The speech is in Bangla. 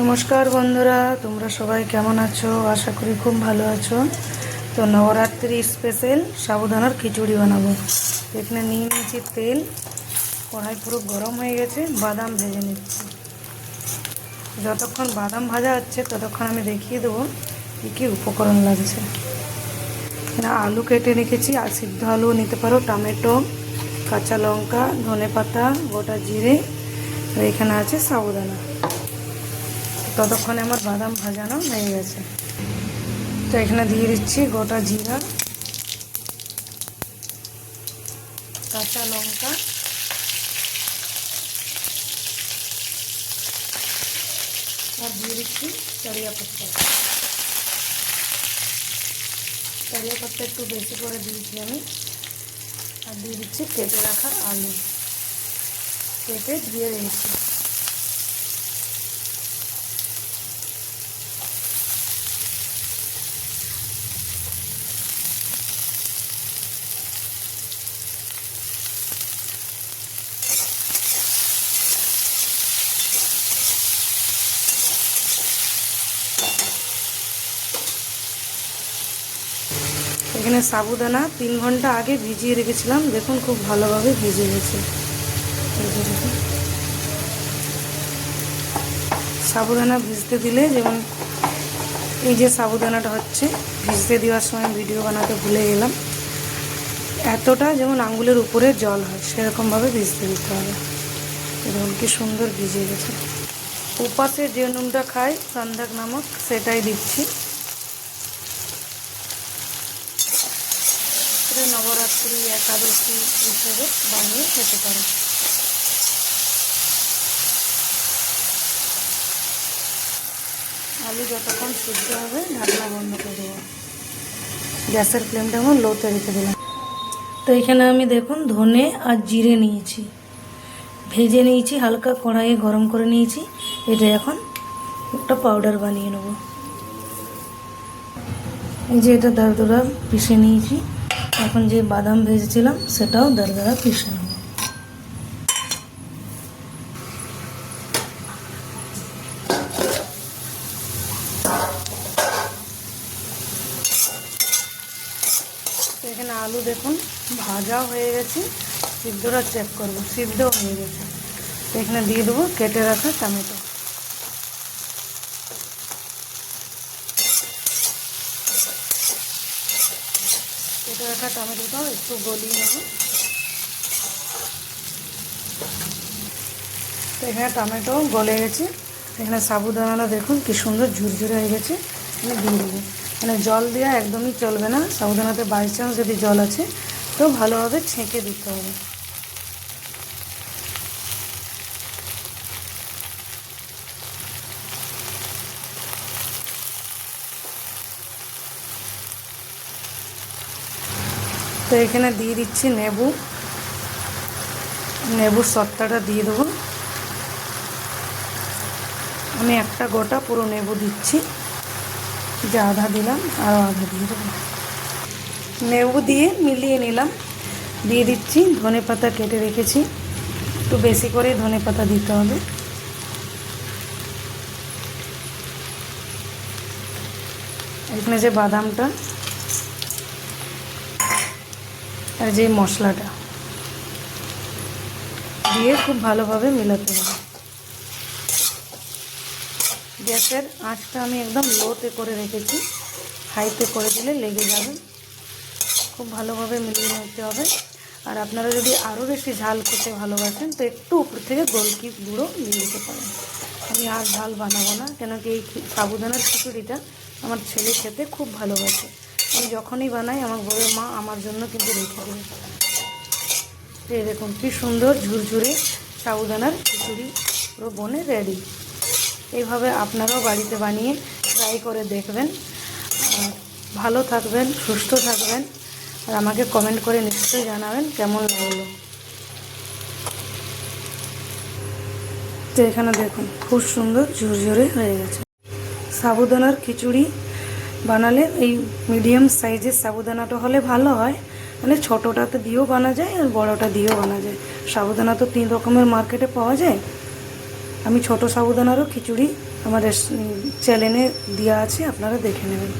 নমস্কার বন্ধুরা, তোমরা সবাই কেমন আছো? আশা করি খুব ভালো আছো। তো নবরাত্রি স্পেশাল সাবুদানার খিচুড়ি বানাবো। এখানে নিয়ে নিয়েছি তেল। কড়াই পুরো গরম হয়ে গেছে, বাদাম ভেজে নিচ্ছি। যতক্ষণ বাদাম ভাজা হচ্ছে, ততক্ষণ আমি দেখিয়ে দেবো কী কী উপকরণ লাগছে। এখানে আলু কেটে রেখেছি, আর সিদ্ধ আলুও নিতে পারো। টমেটো, কাঁচা লঙ্কা ধনে পাতা গোটা জিরে, আর এখানে আছে সাবুদানা। ততক্ষণে আমার বাদাম ভাজানো হয়ে গেছে। তো এখানে দিয়ে দিচ্ছি গোটা জিরা, কাঁচা লঙ্কা, আর দিয়ে দিচ্ছি চারিয়া পাত্তা চারিয়া পাত্তা একটু বেশি করে দিয়েছি আমি। আর দিয়ে দিচ্ছি কেটে রাখা আলু। কেটে দিয়ে রেখেছি এখানে সাবুদানা তিন ঘণ্টা আগে ভিজিয়ে রেখেছিলাম। দেখুন খুব ভালোভাবে ভিজে গেছে। সাবুদানা ভিজতে দিলে যেমন এই যে সাবুদানাটা হচ্ছে, ভিজতে দেওয়ার সময় ভিডিও বানাতে ভুলে গেলাম। এতটা যেমন আঙ্গুলের উপরে জল হয়, সেরকমভাবে ভিজতে দিতে হবে। দেখুন, কি সুন্দর ভিজে গেছে। উপাসে যে নুনটা খাই সন্ধ্যাক নামক, সেটাই দিচ্ছি। এটা নবরাত্রি একাদশী হিসেবে বানিয়ে খেতে পারে। আলু যতক্ষণ সিদ্ধ হবে, ঢাকনা বন্ধ করে দেবো। গ্যাসের ফ্লেমটা আমার লোতে রেখে দিলাম। তো এখানে আমি দেখুন ধনে আর জিরে নিয়েছি। ভেজে নিয়েছি, হালকা কড়াইয়ে গরম করে নিয়েছি। এটা এখন একটা পাউডার বানিয়ে নেব। এই যে এটা দারদরা পিষে নিয়েছি। এখন যে বাদাম ভেজেছিলাম, সেটাও দারদারা পিষে নেব। এখানে আলু দেখুন, ভাজা হয়ে গেছে। সিদ্ধটা চেক করব সিদ্ধ হয়ে গেছে। এখানে দিয়ে দেবো, কেটে রাখা টমেটো। কেটে রাখা টমেটোটাও একটু গলিয়ে নেব। তো এখানে টমেটো গলে গেছে। এখানে সাবুদানাটা দেখুন কি সুন্দর ঝুরঝুরে হয়ে গেছে। এখানে দিয়ে দেবো। মানে জল দেওয়া একদমই চলবে না। সাবুদানাতে বাই চান্স যদি জল আছে, তো ভালোভাবে ছেঁকে দিতে হবে। তো এখানে দিয়ে দিচ্ছি নেবু। নেবুর সত্তাটা দিয়ে দেবো। আমি একটা গোটা পুরো নেবু দিচ্ছি। যে আধা দিলাম, আর আধা দিয়ে দেবো। নেবু দিয়ে মিলিয়ে নিলাম। দিয়ে দিচ্ছি, ধনে পাতা কেটে রেখেছি। একটু বেশি করে ধনে পাতা দিতে হবে। এখানে যে বাদামটা আর যে মশলাটা দিয়ে খুব ভালোভাবে মেলাতে হবে। গ্যাসের আঁচটা আমি একদম লোতে করে রেখেছি। হাইতে করে দিলে লেগে যাবে। খুব ভালোভাবে মিলিয়ে নিতে হবে। আর আপনারা যদি আরও বেশি ঝাল খেতে ভালোবাসেন, তো একটু উপর থেকে গোলকি গুঁড়ো দিয়ে দিতে পারেন। আমি আর ঝাল বানাবো না, কেন কি এই সাবুদানার খিচুড়িটা আমার ছেলে খেতে খুব ভালোবাসে। আমি যখনই বানাই, আমার বউয়ের মা আমার জন্য কিন্তু রেখে দেবে এই দেখুন, কি সুন্দর ঝুরঝুরে সাবুদানার খিচুড়ি পুরো বনে রেডি এইভাবে আপনারাও বাড়িতে বানিয়ে ট্রাই করে দেখবেন। ভালো থাকবেন, সুস্থ থাকবেন। আর আমাকে কমেন্ট করে নিশ্চয়ই জানাবেন কেমন লাগল। তো এখানে দেখুন, খুব সুন্দর ঝুরঝুরে হয়ে গেছে। সাবুদানার খিচুড়ি বানালে এই মিডিয়াম সাইজের সাবুদানাটা হলে ভালো হয়। মানে ছোটোটাতে দিয়েও বানা যায় আর বড়োটা দিয়েও বানা যায়। সাবুদানা তো তিন রকমের মার্কেটে পাওয়া যায়। আমি ছোট সাবুদানারও খিচুড়ি আমার চ্যানেলে দেওয়া আছে, আপনারা দেখে নেবেন।